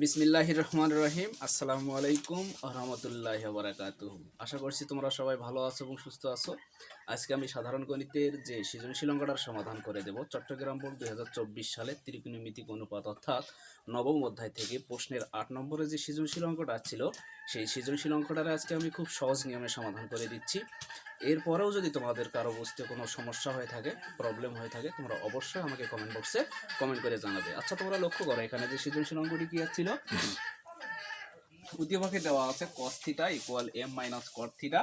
বিসমিল্লাহ রহমান রহিম। আসসালামু আলাইকুম রহমতুল্লাহ বারাকাতুহ। আশা করছি তোমরা সবাই ভালো আছো এবং সুস্থ আছো। আজকে আমি সাধারণ গণিতের যে সৃজনশীল অঙ্কটার সমাধান করে দেব, চট্টগ্রাম বোর্ড দু হাজার চব্বিশ সালে ত্রিকোণমিতিক অনুপাত অর্থাৎ নবম অধ্যায় থেকে প্রশ্নের আট নম্বরে যে সৃজনশীল অঙ্কটা ছিল, সেই সৃজনশীল অঙ্কটার আজকে আমি খুব সহজ নিয়মে সমাধান করে দিচ্ছি। এরপরেও যদি তোমাদের কারও বুঝতে কোনো সমস্যা হয়ে থাকে প্রবলেম হয়ে থাকে, তোমরা অবশ্যই আমাকে কমেন্ট বক্সে কমেন্ট করে জানাবে। আচ্ছা তোমরা লক্ষ্য করো, এখানে যে সৃজনশীল অঙ্কটি কি ছিল উদ্দীপকে দেওয়া আছে cos theta equal M minus cot theta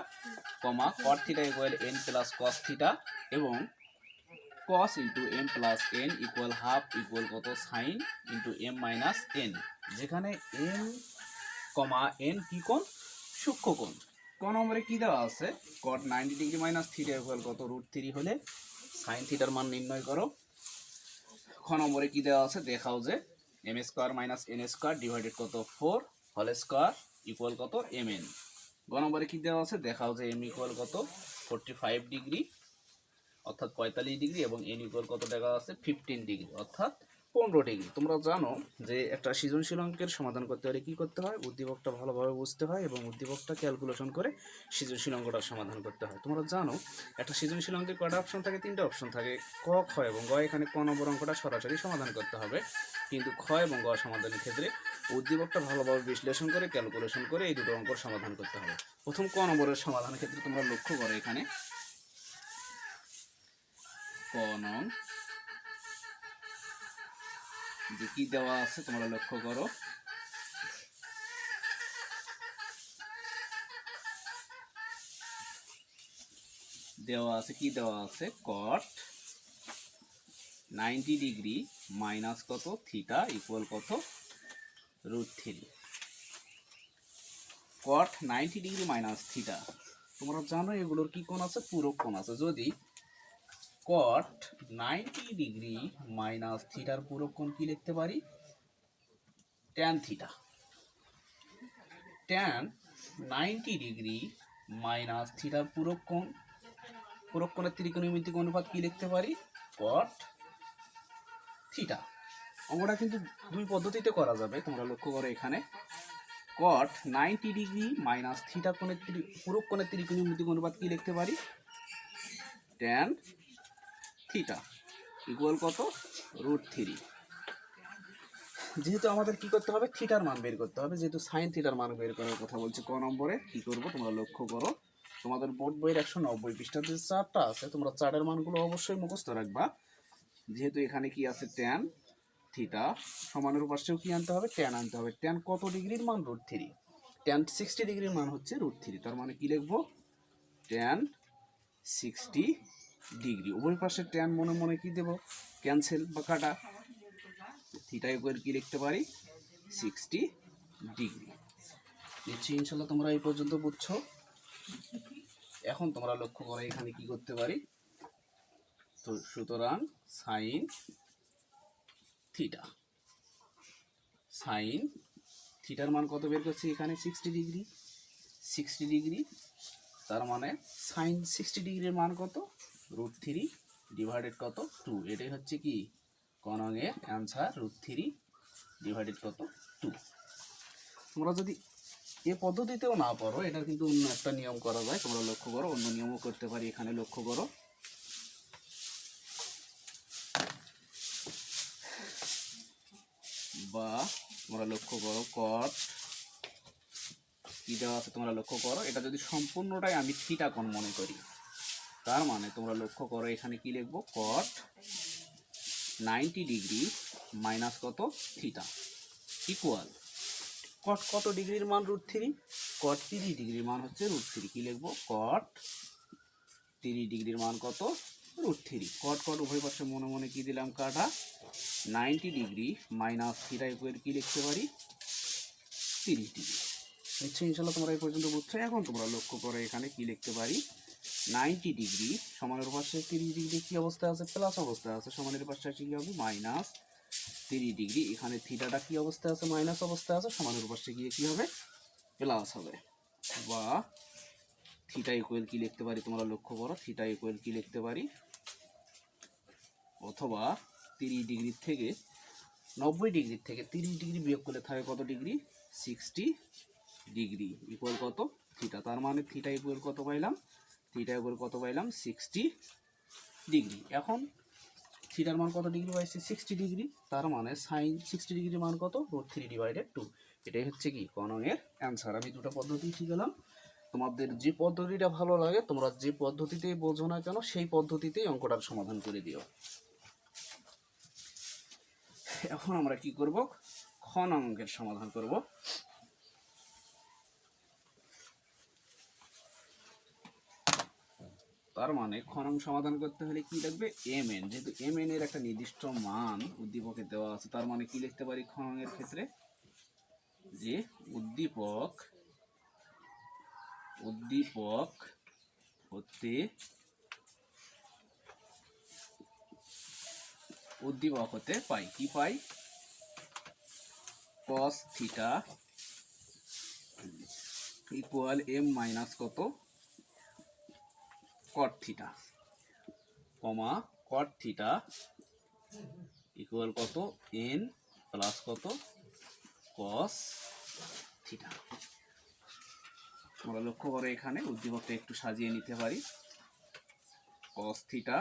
comma cot theta equal N plus cos theta এবং cos into M plus N equal half equal কত? Sine into M minus N যেখানে এম কমা এন কি কোণ? সূক্ষ্ম কোণ। ক নম্বরে কি দেওয়া আছে? Cot ninety degree minus three equal কত? রুট থ্রি হলে সাইন থিটার মান নির্ণয় করো। খ নম্বরে কি দেওয়া আছে? দেখাও যে M square minus N square divided কত? ফোর হল স্কোয়ার ইকুয়াল কত? এম এন গ নম্বরে কি দেওয়া আছে? দেখাও যে এম ইকুয়াল কত? ফোরটি ফাইভ ডিগ্রি অর্থাৎ পঁয়তাল্লিশ ডিগ্রি এবং এন ইকুয়াল কত দেখা আছে? ফিফটিন ডিগ্রি অর্থাৎ পনেরো ডিগ্রি। তোমরা জানো যে একটা সৃজনশীল অঙ্কের সমাধান করতে হলে কী করতে হয়? উদ্দীপকটা ভালোভাবে বুঝতে হয় এবং উদ্দীপকটা ক্যালকুলেশন করে সৃজনশীল অঙ্কটার সমাধান করতে হয়। তোমরা জানো একটা সৃজনশীল অঙ্কের কয়টা অপশন থাকে? তিনটা অপশন থাকে। ক, খ এবং গ এখানে ক নম্বর অঙ্কটা সরাসরি সমাধান করতে হবে। কিন্তু খ এবং গ সমাধানের ক্ষেত্রে উদ্দীপকটা ভালোভাবে বিশ্লেষণ করে ক্যালকুলেশন করে এই দুটো অঙ্কর সমাধান করতে হবে। প্রথম ক নম্বরের সমাধানের ক্ষেত্রে তোমরা লক্ষ্য করো এখানে। ক নং যে কি দেওয়া আছে, তোমরা লক্ষ্য করো। দেওয়া আছে, কি দেওয়া আছে? কট নাইনটি ডিগ্রি মাইনাস কত? থিটা ইকুয়াল কত? Root three cot ninety degree minus theta তোমরা জানো এগুলোর কি কোণ আছে? পুরো কোণ আছে। যদি কট নাইনটি ডিগ্রি মাইনাস থিটার পুরো কোণ কি লিখতে পারি? Tan theta tan ninety degree minus থিটার পুরো কোণ, পুরো কোণের ত্রিকোণমিতিক অনুপাত কি লিখতে পারি? কট থিটা অঙ্কটা কিন্তু দুই পদ্ধতিতে করা যাবে, তোমরা লক্ষ্য করো এখানে। Cot ninety degree minus theta কোণের ত্রি, পুরো কোণের ত্রিকোণমিতিক অনুপাত কি লিখতে পারি? Tan theta. ইকুয়াল কত? রুট থ্রি যেহেতু আমাদের কি করতে হবে? থিটার মান বের করতে হবে। যেহেতু সাইন থিটার মান বের করার কথা বলছি, ক নম্বরে? কি করব? তোমরা লক্ষ্য করো। তোমাদের বোর্ড বইয়ের একশো নব্বই পৃষ্ঠার যে চারটা আছে, তোমরা চারের মানগুলো অবশ্যই মুখস্থ রাখবা। যেহেতু এখানে কি আছে? Tan theta. সমানের পাশেও কি আনতে হবে? ট্যান আনতে হবে। ট্যান কত ডিগ্রির মান? রুট থ্রি ট্যান সিক্সটি ডিগ্রির মান হচ্ছে রুট থ্রি তার মানে কি লিখব? Tan sixty degree. উভয় পাশে ট্যান মনে মনে কি দেব? ক্যান্সেল বা কাটা থিটা উপর কি লিখতে পারি? সিক্সটি ডিগ্রি নিশ্চয়ই ইনশাল্লাহ তোমরা এই পর্যন্ত বুঝছ। এখন তোমরা লক্ষ্য করো এখানে কি করতে পারি? তো সুতরাং সাইন থিটা সাইন থিটার মান কত বের করছি এখানে? সিক্সটি ডিগ্রি সিক্সটি ডিগ্রি তার মানে সাইন সিক্সটি ডিগ্রির মান কত? রুট থ্রি ডিভাইডেড কত? টু এটাই হচ্ছে কি? কনঙের অ্যান্সার রুট থ্রি ডিভাইডেড কত? টু তোমরা যদি এ পদ্ধতিতেও না পারো এটার কিন্তু অন্য একটা নিয়ম করা যায়। তোমরা লক্ষ্য করো, অন্য নিয়মও করতে পারি, এখানে লক্ষ্য করো। বা তোমরা লক্ষ্য করো কট কি দেওয়া আছে তোমরা লক্ষ্য করো। এটা যদি সম্পূর্ণটাই আমি থিটা কোণ মনে করি তার মানে তোমরা লক্ষ্য করো এখানে কি লিখব? কট নাইনটি ডিগ্রি মাইনাস কত? থিটা ইকুয়াল কট কত ডিগ্রির মান রুট থ্রি কট তিরিশ ডিগ্রির মান হচ্ছে রুট থ্রি কি লিখব? কট তিরিশ ডিগ্রির মান কত? রুট থ্রি কট কট উভয় পাশে মনে মনে কী দিলাম কাটা? Ninety degree minus theta equal কী লিখতে পারি? তিরিশ ডিগ্রি নিশ্চয়ই ইনশাল্লাহ তোমরা এই পর্যন্ত বুঝছ। এখন তোমরা লক্ষ্য করো এখানে কী লিখতে পারি? নাইনটি ডিগ্রি, সমানের পাশে তিরিশ ডিগ্রি, কি অবস্থায় আছে? প্লাস অবস্থায় আছে, সমানের পাশে কি হবে? মাইনাস তিরিশ ডিগ্রি। এখানে থিটাটা কি অবস্থায় আছে? মাইনাস অবস্থায় আছে, সমানের পাশে গিয়ে কি হবে? প্লাস হবে। বা থিটা ইকুয়াল কি লিখতে পারি তোমরা লক্ষ্য করো? থিটা ইকুয়াল কি লিখতে পারি? অথবা তিরিশ ডিগ্রি থেকে, নব্বই ডিগ্রি থেকে তিরিশ ডিগ্রি বিয়োগ করলে থাকে কত ডিগ্রি? Sixty degree. ইকুয়াল কত? থিটা তার মানে থিটা ইকুয়াল কত পাইলাম? থিটা ইকুয়াল কত পাইলাম? সিক্সটি ডিগ্রি এখন থিটার মান কত ডিগ্রি পাইছি? সিক্সটি ডিগ্রি তার মানে সাইন সিক্সটি ডিগ্রি মান কত? রুট থ্রি ডিভাইডেড টু এটাই হচ্ছে কি? কনংয়ের অ্যান্সার আমি দুটো পদ্ধতি শিখালাম। তোমাদের যে পদ্ধতিটা ভালো লাগে, তোমরা যে পদ্ধতিতেই বোঝো না কেন, সেই পদ্ধতিতেই অঙ্কটার সমাধান করে দিও। এখন আমরা কি করব? খ অঙ্কের সমাধান করব। তার মানে খ নং সমাধান করতে হলে কি লাগবে? এম এন যেহেতু এম এন এর একটা নির্দিষ্ট মান উদ্দীপকে দেওয়া আছে, তার মানে কি লিখতে পারি খ নং এর ক্ষেত্রে? যে উদ্দীপক উদ্দীপক হতে উদ্দীপক হতে পাই। কি পাই? cos theta equal M minus কত? Cot theta comma cot theta equal কত? n প্লাস কত? cos থিটা আমরা লক্ষ্য করো এখানে উদ্দীপকটা একটু সাজিয়ে নিতে পারি। cos থিটা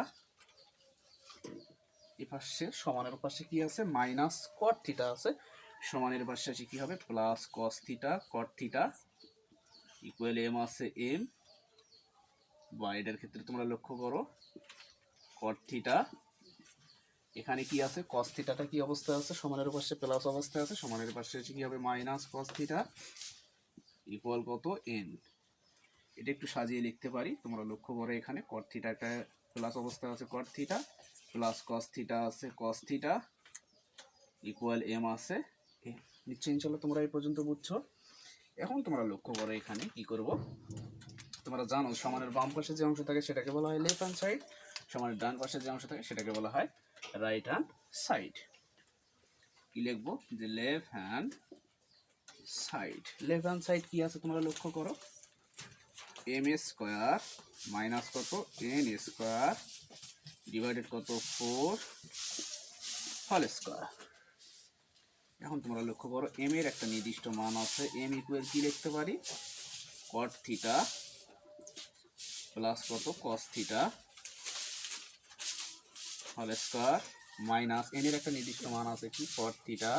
এ পাশে, সমানের পাশে কি আছে? মাইনাস কট থিটা আছে। সমানের পাশে আছে কি হবে? Plus cos theta cot theta equal M আছে এম বা এটার ক্ষেত্রে তোমরা লক্ষ্য করো কট থিটা এখানে কি আছে? কস থিটাটা কি অবস্থায় আছে? সমানের পাশে প্লাস অবস্থায় আছে। সমানের পাশে আছে কি হবে? মাইনাস কস থিটা ইকুয়াল কত? এন এটা একটু সাজিয়ে লিখতে পারি। তোমরা লক্ষ্য করো এখানে কট থিটাটা প্লাস অবস্থায় আছে cot theta plus cos theta আছে কস থিটা ইকুয়াল এম আছে। এ, নিশ্চয়ই ইনশাল্লাহ তোমরা এই পর্যন্ত বুঝছ। এখন তোমরা লক্ষ্য করো এখানে কি করব? তোমরা জানো সমানের বাম পাশে যে অংশ থাকে সেটাকে বলা হয় লেফট হ্যান্ড সাইড সমানের ডান পাশে যে অংশ থাকে সেটাকে বলা হয় রাইট হ্যান্ড সাইড কি লিখব? যে left hand side left hand side কি আছে তোমরা লক্ষ্য করো? এম স্কোয়ার মাইনাস কত? এন স্কোয়ার ডিভাইডেড কত? ফোর হল স্কোয়ার এখন তোমরা লক্ষ্য করো এম এর একটা নির্দিষ্ট মান আছে এম ইকুয়াল কি লিখতে পারি? কট থিটা প্লাস কত? কস থিটা হল স্কোয়ার মাইনাস এন এর একটা নির্দিষ্ট মান আছে কি? কট থিটা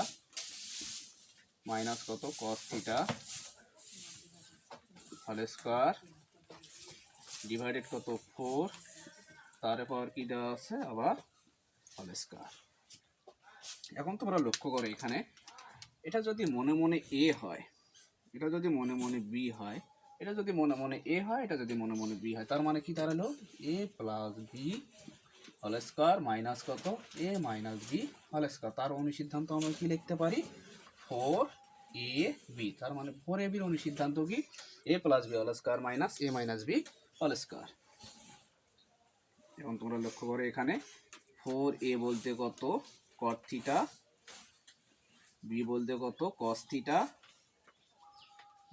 মাইনাস কত? কস থিটা হল স্কোয়ার ডিভাইডেড কত? ফোর তারপর কি দেওয়া আছে? আবার হল স্কোয়ার এখন তোমরা লক্ষ্য করো এখানে, এটা যদি মনে মনে এ হয়, এটা যদি মনে মনে বি হয় এটা যদি মনে মনে এ হয়, এটা যদি মনে মনে বি হয়, তার মানে কি দাঁড়াল? এ প্লাস বি হল স্কোয়ার মাইনাস কত? এ মাইনাস বি হল স্কোয়ার তার অনুসিদ্ধান্ত আমরা কি লিখতে পারি? ফোর এ বি তার মানে ফোর এ বির অনুসিদ্ধান্ত কি? এ প্লাস বি হল square minus A minus B হল স্কোয়ার এখন তোমরা লক্ষ্য করো এখানে ফোর এ বলতে কত? কট থিটা বি বলতে কত? কস থিটা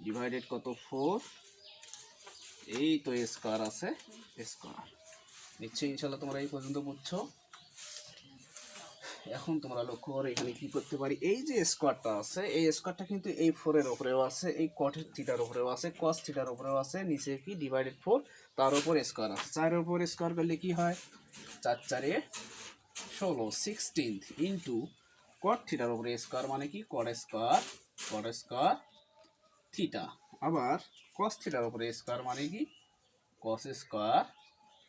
ডিভাইডেড কত? ফোর এই তো স্কোয়ার আছে স্কোয়ার নিশ্চয়ই ইনশাল্লাহ তোমরা এই পর্যন্ত বুঝছ। এখন তোমরা লক্ষ্য করো এখানে কি করতে পারি? এই যে স্কোয়ারটা আছে, এই স্কোয়ারটা কিন্তু এই ফোরের উপরেও আছে, এই কটের থিটার উপরেও আছে কস থিটার উপরেও আছে, নিচে কি ডিভাইডেড ফোর তার উপর স্কোয়ার আছে। চারের উপর স্কোয়ার করলে কি হয়? চার চারে ষোলো সিক্সটিন্থ ইন্টু কট থিটার উপরে স্কোয়ার মানে কি? Cot square cot square theta আবার কস থিটার উপরে স্কোয়ার মানে কি? কস স্কোয়ার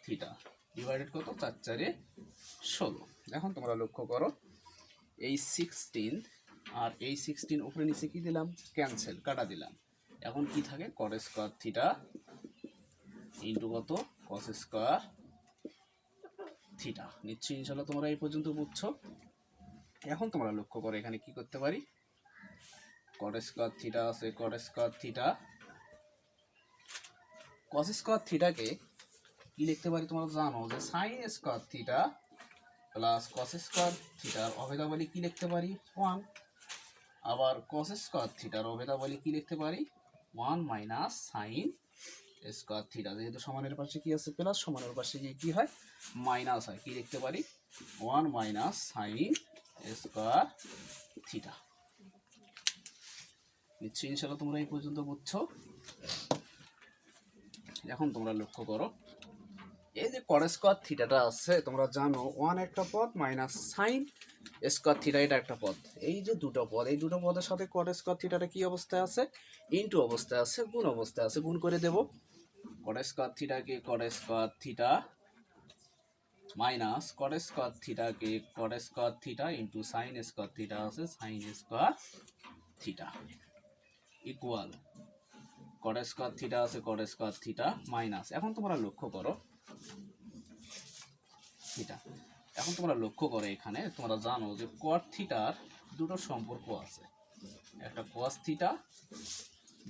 থিটা ডিভাইডেড কত? চার, চারে ষোলো। এখন তোমরা লক্ষ্য করো, এই সিক্সটিন আর এই সিক্সটিন উপরে নিচে কি দিলাম? ক্যান্সেল কাটা দিলাম। এখন কি থাকে? কট স্কোয়ার থিটা ইন্টু কত? কস স্কোয়ার থিটা নিশ্চয়ই ইনশাল্লাহ তোমরা এই পর্যন্ত বুঝছ। এখন তোমরা লক্ষ্য করো, এখানে কি করতে পারি? কট স্কোয়ার থিটা আছে cot square theta cos square থিটাকে কি লিখতে পারি তোমরা জানো যে sine square theta plus cos square থিটার অভেদাবলী কি লিখতে পারি? ওয়ান আবার কস স্কোয়ার থিটার অভেদাবলী কি লিখতে পারি? One minus sine square theta যেহেতু সমানের পাশে কি আছে? প্লাস সমানের পাশে গিয়ে কি হয়? মাইনাস হয়। কি লিখতে পারি? One minus sine square theta নিশ্চয়ই ইনশাল্লাহ তোমরা এই পর্যন্ত বুঝছ। এখন তোমরা লক্ষ্য করো, এই যে কর স্কোয়ার থিটাটা আছে, তোমরা জানো ওয়ান একটা পদ মাইনাস সাইন স্কোয়ার থিটা, এটা একটা পদ। এই যে দুটো পদ, এই দুটো পদের সাথে কর স্কোয়ার থিটাটা কি অবস্থায় আছে? ইনটু অবস্থায় আছে, গুণ অবস্থায় আছে, গুণ করে দেব। কর স্কোয়ার থিটাকে কর square theta minus cot square থিটাকে cot square theta into sine square theta আছে, sine square theta. Equal cot square theta আছে কট স্কোয়ার থিটা মাইনাস এখন তোমরা লক্ষ্য করো থিটা এখন তোমরা লক্ষ্য করো এখানে, তোমরা জানো যে কট থিটার দুটো সম্পর্ক আছে। একটা কস থিটা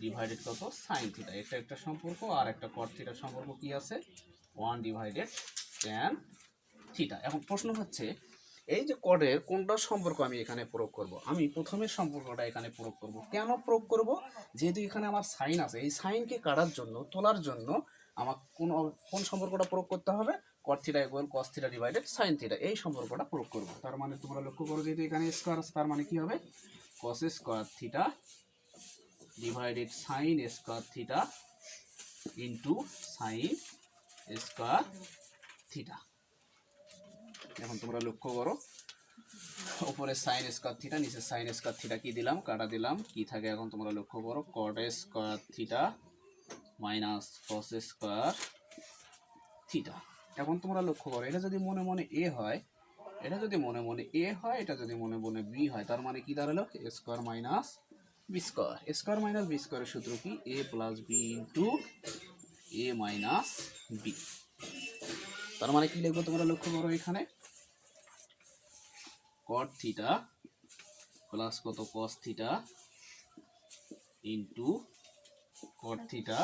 ডিভাইডেড কত? সাইন থিটা এটা একটা সম্পর্ক আর একটা কট থিটার সম্পর্ক কি আছে? ওয়ান ডিভাইডেড ট্যান থিটা এখন প্রশ্ন হচ্ছে এই যে কডের কোনটা সম্পর্ক আমি এখানে প্রয়োগ করব? আমি প্রথমের সম্পর্কটা এখানে প্রয়োগ করব। কেন প্রয়োগ করব? যেহেতু এখানে আমার সাইন আছে, এই সাইনকে কাটার জন্য, তোলার জন্য আমার কোন কোন সম্পর্কটা প্রয়োগ করতে হবে? Cot theta equal cos theta divided sine theta এই সম্পর্কটা প্রয়োগ করব। তার মানে তোমরা লক্ষ্য করো যেহেতু এখানে স্কোয়ার আছে, তার মানে কি হবে? Cos square theta divided sine square theta into sine square theta এখন তোমরা লক্ষ্য করো। উপরে সাইন স্কোয়ার থিটা নিচে সাইন স্কোয়ার থিটা কি দিলাম? কাটা দিলাম। কি থাকে এখন তোমরা লক্ষ্য করো? Cot square theta minus cos square theta এখন তোমরা লক্ষ্য করো, এটা যদি মনে মনে এ হয়, এটা যদি মনে মনে এ হয়, এটা যদি মনে মনে বি হয়, তার মানে কি দাঁড়াল? A square minus B square square minus B স্কোয়ারের সূত্র কি? A plus B into A minus B তার মানে কি লিখব তোমরা লক্ষ্য করো এখানে? কট থিটা প্লাস কত cos theta into cot theta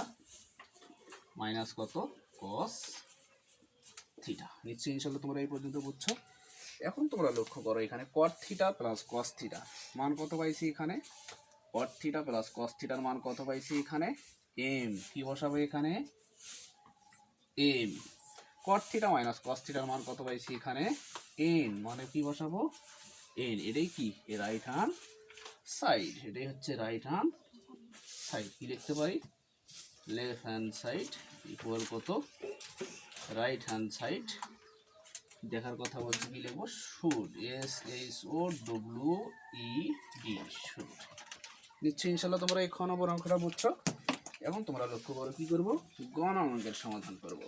minus কত কস থিটা নিশ্চয়ই ইনশাল্লাহ তোমরা এই পর্যন্ত বুঝছ। এখন তোমরা লক্ষ্য করো এখানে cot theta plus cos theta মান কত পাইছি এখানে? কট থিটা প্লাস কস থিটার মান কত পাইছি এখানে? এম কি বসাবো এখানে? M cot theta minus cos থিটার মান কত পাইছি এখানে? এন মানে কি বসাবো? এন এটাই কি? রাইট হ্যান্ড সাইড এটাই হচ্ছে রাইট হ্যান্ড সাইড কি লিখতে পারি? লেফট হ্যান্ড সাইড ইকুয়াল কত? রাইট হ্যান্ড সাইড দেখার কথা বলছি কি লিখব? Showed S H O W E D showed নিশ্চয়ই ইনশাল্লাহ তোমরা এই খ নম্বর অঙ্কটা বুঝছ। এখন তোমরা লক্ষ্য করো কি করব? গণ অঙ্কের সমাধান করব।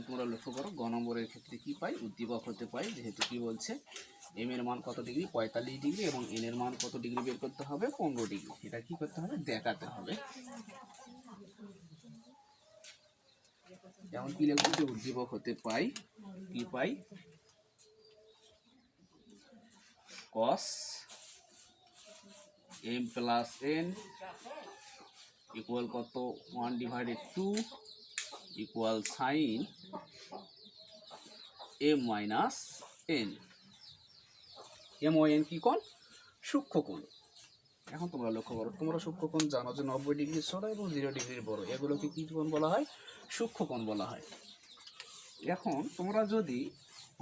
এখন তোমরা লক্ষ্য করো, গ নম্বরের ক্ষেত্রে কি পাই? উদ্দীপক হতে পাই, যেহেতু কি বলছে? এম এর মান কত ডিগ্রি পঁয়তাল্লিশ ডিগ্রি এবং এন এর মান কত ডিগ্রি বের করতে হবে? পনেরো ডিগ্রি এটা কি করতে হবে? দেখাতে হবে। যেমন কি লিখব? যে উদ্দীপক হতে পাই, কি পাই? Cos M plus N equal কত? One divided two equal sine M minus N M ও এন কি কোণ? সূক্ষ্ম কোণ। এখন তোমরা লক্ষ্য করো, তোমরা সূক্ষ্ম কোণ জানো যে নব্বই ডিগ্রি ছোট এবং জিরো ডিগ্রির বড়। এগুলোকে কি কোণ বলা হয়? সূক্ষ্ম কোণ বলা হয়। এখন তোমরা যদি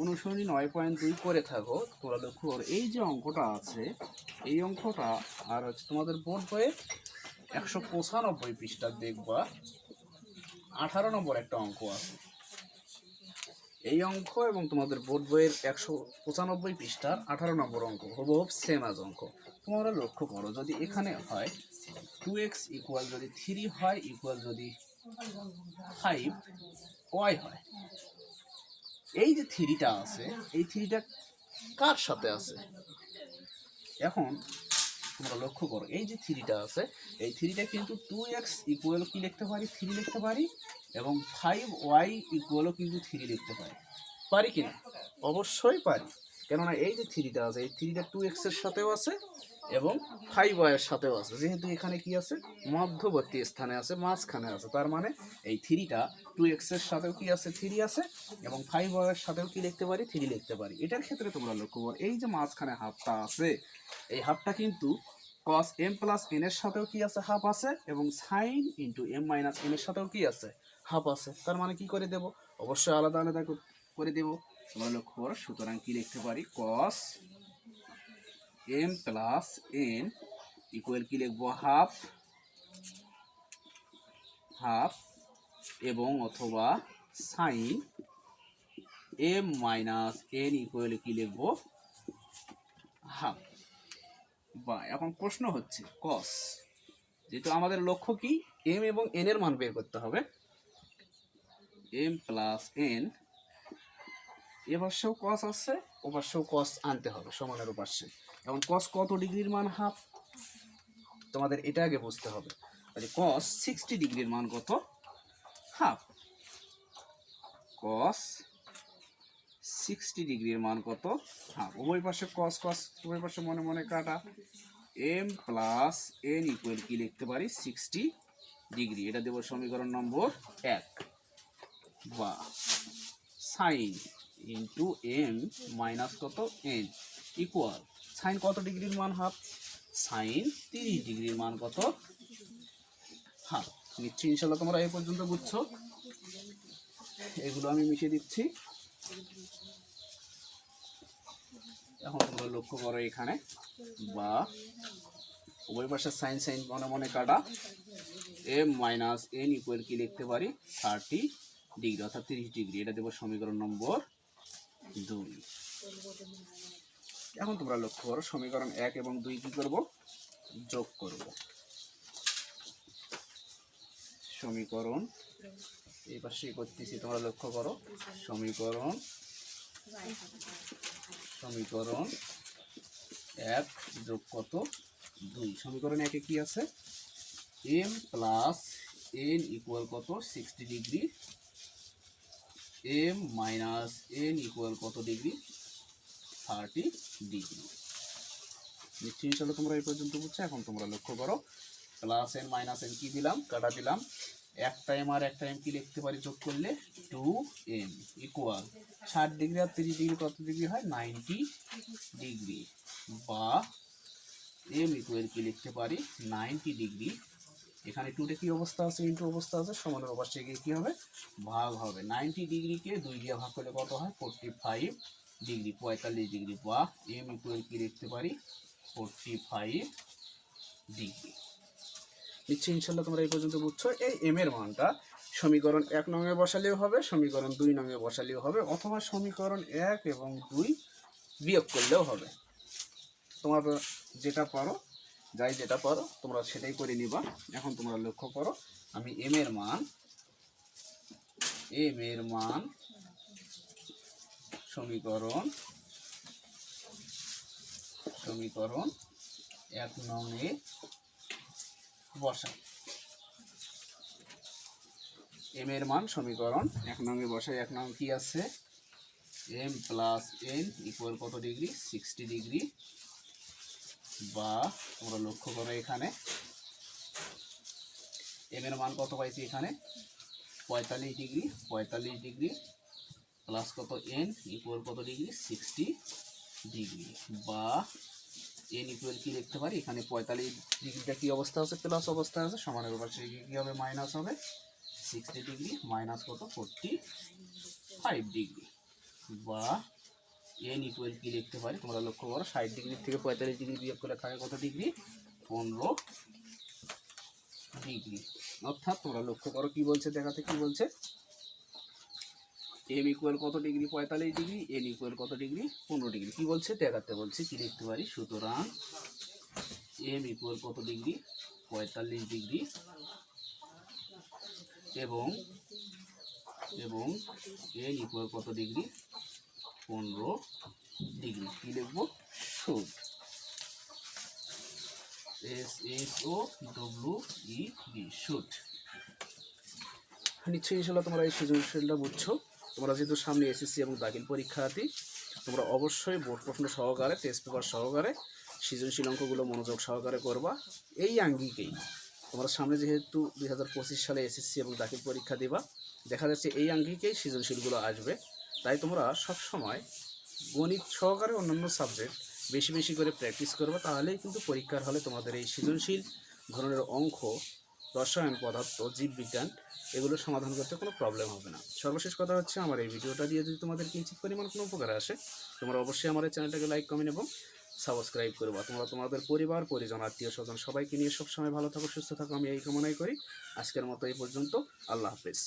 অনুসরণী নয় পয়েন্ট দুই করে থাকো, তোমরা লক্ষ্য করো, এই যে অঙ্কটা আছে, এই অঙ্কটা আর হচ্ছে তোমাদের বোর্ড বইয়ে একশো পঁচানব্বই পৃষ্ঠা দেখবা। আঠারো নম্বর একটা অঙ্ক আছে। এই অঙ্ক এবং তোমাদের বোর্ড বইয়ের একশো পঁচানব্বই পৃষ্ঠার আঠারো নম্বর অঙ্ক হুবহুব সেম আজ অঙ্ক। তোমরা লক্ষ্য করো, যদি এখানে হয় টু এক্স ইকুয়াল যদি থ্রি হয় ইকুয়াল যদি ফাইভ ওয়াই হয়। এই যে থ্রিটা আছে, এই থ্রিটা কার সাথে আছে? এখন তোমরা লক্ষ্য করো, এই যে থ্রিটা আছে, এই থ্রিটা কিন্তু টু এক্স ইকুয়াল কি লিখতে পারি? থ্রি লিখতে পারি এবং ফাইভ ওয়াই ইকুয়ালও কিন্তু থ্রি লিখতে পারি। পারি কিনা? অবশ্যই পারি। কেননা এই যে থ্রিটা আছে, এই থ্রিটা টু এক্সের সাথেও আছে এবং ফাইভ ওয়াইয়ের সাথেও আছে। যেহেতু এখানে কি আছে? মধ্যবর্তী স্থানে আছে, মাঝখানে আছে। তার মানে এই থ্রিটা টু এক্সের সাথেও কি আছে? থ্রি আছে এবং ফাইভ ওয়াইয়ের সাথেও কি লিখতে পারি? থ্রি লিখতে পারি। এটার ক্ষেত্রে তোমরা লক্ষ্য করো, এই যে মাঝখানে হাফটা আছে, এই হাফটা কিন্তু cos এম প্লাস n এর সাথেও কি আছে? হাফ আছে এবং sine into M minus n এর সাথেও কি আছে? হাফ আছে। তার মানে কি করে দেব? অবশ্যই আলাদা আলাদা করে দেব। তোমরা লক্ষ্য করো। সুতরাং কি লিখতে পারি? Cos M plus N equal কি লিখব? হাফ হাফ এবং অথবা sine M minus N equal কি লিখব? হাফ বা এখন প্রশ্ন হচ্ছে কস যেহেতু আমাদের লক্ষ্য কি? এম এবং এন এর মান বের করতে হবে। এম প্লাস এন এ পাশেও কস আছে ও পাশেও কস আনতে হবে, সমানের পাশে এখন কস কত ডিগ্রির মান হাফ? তোমাদের এটা আগে বুঝতে হবে। তাহলে কস সিক্সটি ডিগ্রির মান কত? হাফ। কস সিক্সটি ডিগ্রির মান কত? হাফ। উভয় পাশে কস কস উভয় পাশে মনে মনে কাটা। এম প্লাস এন ইকুয়াল কি লিখতে পারি? Sixty degree. এটা দেবো সমীকরণ নম্বর এক। বা সাইন। ইন্টু এম মাইনাস কত এন ইকুয়াল সাইন কত ডিগ্রির মান হাফ সাইন তিরিশ ডিগ্রির মান কত হাফ নিশ্চয়ই ইনশাল্লাহ তোমরা এই পর্যন্ত বুঝছ। এগুলো আমি মিশিয়ে দিচ্ছি। এখন তোমরা লক্ষ্য করো এখানে। বা উভয় পাশে সাইন সাইন মনে মনে কাটা। এম মাইনাস এন ইকুয়াল কি লিখতে পারি? থার্টি ডিগ্রি, অর্থাৎ তিরিশ ডিগ্রি। এটা দেবো সমীকরণ নম্বর দুই। এখন তোমরা লক্ষ্য করো, সমীকরণ এক এবং দুই কি করব? যোগ করব। সমীকরণ, এই পাশে করতেছি তোমরা লক্ষ্য করো? সমীকরণ সমীকরণ এক যোগ কত? দুই। সমীকরণ একে কি আছে? এম প্লাস এন ইকুয়াল কত? Sixty degree M minus N equal কত ডিগ্রি থার্টি ডিগ্রি নিশ্চয়ই চলো তোমরা এই পর্যন্ত বুঝছ? এখন তোমরা লক্ষ্য করো। প্লাস এন মাইনাস এন কি দিলাম? কাটা দিলাম। এক টাইম আর এক টাইম কি লিখতে পারি? যোগ করলে টু এম ইকুয়াল ষাট ডিগ্রি আর তিরিশ ডিগ্রি কত ডিগ্রি হয়? নাইনটি ডিগ্রি বা এম ইকুয়াল কি লিখতে পারি? নাইনটি ডিগ্রি এখানে টুটে কি অবস্থা আছে ইন্টু অবস্থা আছে, সমানের অবস্থায় গিয়ে কি হবে? ভাগ হবে। নাইনটি ডিগ্রিকে দুই দিয়ে ভাগ করলে কত হয়? ফোরটি ফাইভ ডিগ্রি, পঁয়তাল্লিশ ডিগ্রি বা এম ইকুয়াল কি লিখতে পারি? Forty five degree. নিশ্চয়ই ইনশাল্লাহ তোমরা এই পর্যন্ত বুঝছ। এই এম এর মানটা সমীকরণ এক নঙে বসালেও হবে, সমীকরণ দুই নঙে বসালেও হবে, অথবা সমীকরণ এক এবং দুই বিয়োগ করলেও হবে। তোমরা যেটা পারো যাই যেটা পারো তোমরা সেটাই করে নিবা। এখন তোমরা লক্ষ্য করো, আমি এম এর মান এম এর মান সমীকরণ সমীকরণ এক নঙে বসাই এম এর মান সমীকরণ এক নঙে বসাই, এক নং কি আছে? এম প্লাস এন ইকুয়াল কত ডিগ্রি সিক্সটি ডিগ্রি বা তোমরা লক্ষ্য করো এখানে। এম এর মান কত পাইছি এখানে? পঁয়তাল্লিশ ডিগ্রি পঁয়তাল্লিশ ডিগ্রি প্লাস কত এন ইকুয়াল কত ডিগ্রি? Sixty degree. বা এন ইকুয়াল কি লিখতে পারি? এখানে পঁয়তাল্লিশ ডিগ্রিটা কি অবস্থা আছে? প্লাস অবস্থা আছে। সমানের সে কি হবে? মাইনাস হবে। সিক্সটি ডিগ্রি মাইনাস কত? Forty five degree. বা এন ইকুয়াল কি লিখতে পারি, তোমরা লক্ষ্য করো, ষাট ডিগ্রি থেকে পঁয়তাল্লিশ ডিগ্রি বিয়োগ করে থাকে কত ডিগ্রি পনেরো ডিগ্রি অর্থাৎ তোমরা লক্ষ্য করো কি বলছে, দেখাতে কি বলছে? এম ইকুয়াল কত ডিগ্রি পঁয়তাল্লিশ ডিগ্রি এন ইকুয়াল কত ডিগ্রি পনেরো ডিগ্রি কি বলছে? দেখাতে বলছে, কি লিখতে পারি? সুতরাং এম ইকুয়াল কত ডিগ্রি পঁয়তাল্লিশ ডিগ্রি এবং এবং এন ইকুয়াল কত ডিগ্রি পনেরো ডিগ্রি। কি লিখব? Showed. S S O W E D showed নিশ্চয়ই ইনশাল্লাহ তোমরা এই সৃজনশীলটা বুঝছ। তোমরা যেহেতু সামনে এসএসসি এবং দাখিল পরীক্ষার্থী, তোমরা অবশ্যই বোর্ড প্রশ্ন সহকারে টেস্ট পেপার সহকারে, সৃজনশীল অঙ্কগুলো মনোযোগ সহকারে করবা। এই আঙ্গিকেই। তোমরা সামনে যেহেতু দুই হাজার পঁচিশ সালে এসএসসি এবং দাখিল পরীক্ষা দিবা, দেখা যাচ্ছে এই আঙ্গিকেই সৃজনশীলগুলো আসবে। তাই তোমরা সব সময় গণিত সহকারে অন্যান্য সাবজেক্ট বেশি বেশি করে প্র্যাকটিস করবে, তাহলেই কিন্তু পরীক্ষার হলে তোমাদের এই সৃজনশীল ধরনের অঙ্ক, রসায়ন পদার্থ, জীববিজ্ঞান এগুলো সমাধান করতে কোনো প্রবলেম হবে না। সর্বশেষ কথা হচ্ছে আমার এই ভিডিওটা দিয়ে যদি তোমাদের কিঞ্চিত পরিমাণ কোনো উপকার আসে, তোমরা অবশ্যই আমার এই চ্যানেলটাকে লাইক কমেন্ট এবং সাবস্ক্রাইব করবা। তোমরা তোমাদের পরিবার, পরিজন, আত্মীয় স্বজন সবাইকে নিয়ে সবসময় ভালো থাকো, সুস্থ থাকো, আমি এই কামনাই করি। আজকের মতো এই পর্যন্ত। আল্লাহ হাফেজ।